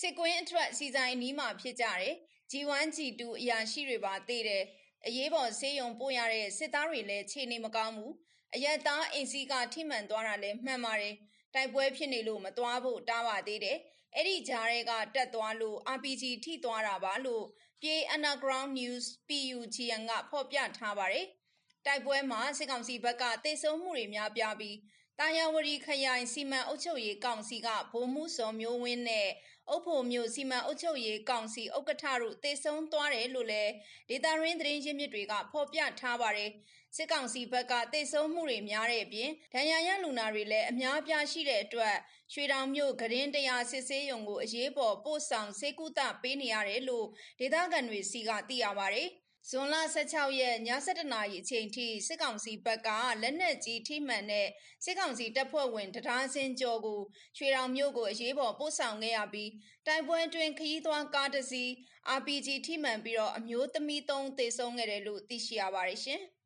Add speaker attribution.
Speaker 1: စစ်ကွင်းအထွက်စီဆိုင်နီးမှာဖြစ်ကြတယ် G1 G2 အရာရှိတွေပါတည်တယ်အရေးပေါ်ဆေးရုံပို့ရတဲ့စစ်သားတွေလည်းခြေနေမကောင်းဘူးအရက်သားအိမ်စီးကထိမှန်သွားတာလည်းမှန်ပါတယ်တိုက်ပွဲဖြစ်နေလို့မသွားဖို့တားပါသေးတယ်အဲ့ဒီဂျားတွေကတက်သွားလို့ RPG ထိသွားတာပါလို့ပြေ Underground News PUGN ကဖော်ပြထားပါတယ်တိုက်ပွဲမှာစစ်ကောင်စီဘက်ကတေဆုံးမှုတွေများပြားပြီး တာယာဝတီခရိုင်စီမံအုပ်ချုပ်ရေးကောင်စီကဗိုလ်မှူးစော်မျိုးဝင်းနဲ့အုပ်ဖို့မျိုးစီမံအုပ်ချုပ်ရေးကောင်စီဥက္ကဋ္ဌတို့တေဆုံးသွားတယ်လို့လည်းဒေတာရင်းသတင်းရင်းမြစ်တွေကဖော်ပြထားပါတယ်စစ်ကောင်စီဘက်ကတေဆုံးမှုတွေများတဲ့အပြင်ဒဏ်ရာရလူနာတွေလည်းအများပြားရှိတဲ့အတွက်ရွှေတောင်မြို့ဂရင်တရားစစ်ဆေးရုံကိုအရေးပေါ်ပို့ဆောင်စေကုသပေးနေရတယ်လို့ဒေသခံတွေစီကသိရပါတယ် ဇွန်လ16ရက်ည7:00နာရီအချိန်ထိစစ်ကောင်စီဘက်ကလက်နက်ကြီးထိမှန်တဲ့စစ်ကောင်စီတပ်ဖွဲ့ဝင်တရားစင်ကျော်ကိုရွှေတောင်မြို့ကိုအရေးပေါ်ပို့ဆောင်ခဲ့ရပြီးတိုက်ပွဲအတွင်းခရီးသွားကားတစ်စီး RPG ထိမှန်ပြီးတော့အမျိုးသမီး3သေဆုံးခဲ့တယ်လို့သိရှိရပါတယ်ရှင်။